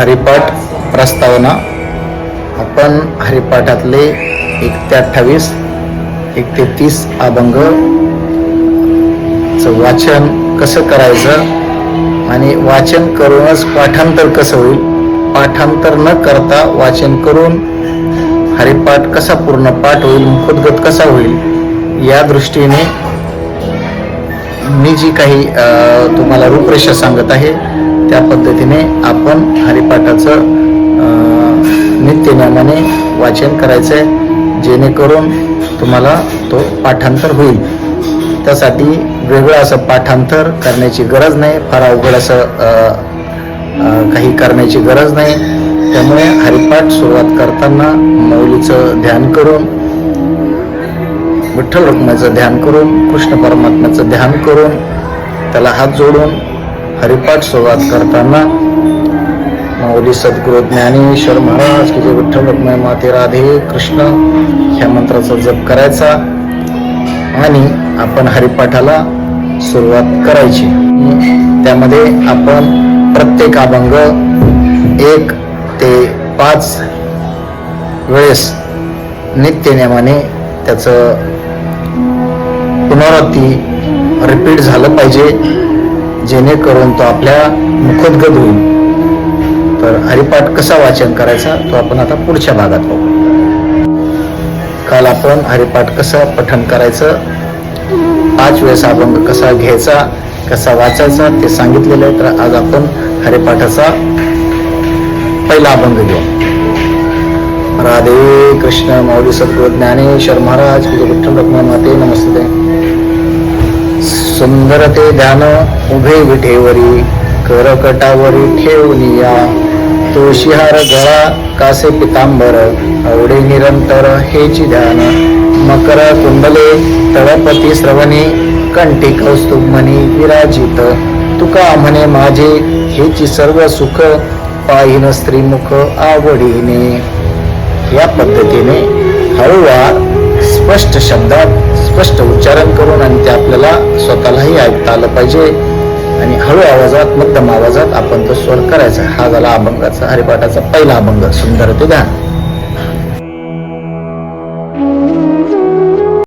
हरिपाठ प्रस्तावना. आपण हरिपाठातले एक ते अठ्ठावीस एक ते तीस अभंग वाचन कसं करायचं आणि वाचन करूनच पाठांतर कसं होईल? पाठांतर न करता वाचन करून हरिपाठ कसा पूर्ण पाठ होईल मुखोद्गत कसा होईल या दृष्टीने मी जी काही तुम्हाला रूपरेषा सांगत आहे त्या पद्धतीने आपण हरिपाठाचं नित्यनियमाने वाचन करायचं आहे जेणेकरून तुम्हाला तो पाठांतर होईल. त्यासाठी वेगळं असं पाठांतर करण्याची गरज नाही फार अवघड असं काही करण्याची गरज नाही. त्यामुळे हरिपाठ सुरुवात करताना मौलीचं ध्यान करून विठ्ठल रुक्माचं ध्यान करून कृष्ण परमात्म्याचं ध्यान करून त्याला हात जोडून हरिपाठ सुरुवात करताना माऊली सद्गुरु ज्ञानेश्वर महाराज की जे विठ्ठल रुक्माई माते राधे कृष्ण ह्या मंत्राचा जप करायचा आणि आपण हरिपाठाला सुरुवात करायची. त्यामध्ये आपण प्रत्येक अभंग एक ते पाच वेळेस नित्यनेमाने त्याचं पुनरावृत्ती रिपीट झालं पाहिजे. जेणेकरून तो आपल्या मुखोद्गत होईल. तर हरिपाठ कसा वाचन करायचा तो आपण आता पुढच्या भागात पाहू. काल आपण हरिपाठ कसं पठण करायचं पाच वेळेस अभंग कसा घ्यायचा कसा वाचायचा ते सांगितलेलं आहे. तर आज आपण हरिपाठाचा पहिला अभंग घेऊ. राधे कृष्ण माऊली सद्गुरु ज्ञानेश्वर महाराज की विठ्ठल रखुमाई माते नमस्ते. सुंदर ते ध्यान उभे विठेवरी करकटावरी ठेवनिया तुळशीहार गळा कासे पितांबर आवडे निरंतर हेची ध्यान. मकर कुंडले तळपती श्रवणे कंठी कौस्तुभमणी विराजित. तुका म्हणे माझे हेची सर्व सुख पाहिन स्त्रीमुख आवडीने. या पद्धतीने हळूवार स्पष्ट शब्दात स्पष्ट उच्चारण करून आणि ते आपल्याला स्वतःलाही ऐकता आलं पाहिजे. आणि हळू आवाजात मध्यम आवाजात आपण तो स्वर करायचा. हा झाला अभंगाचा हरिपाठाचा पहिला अभंग. सुंदर ते ध्यान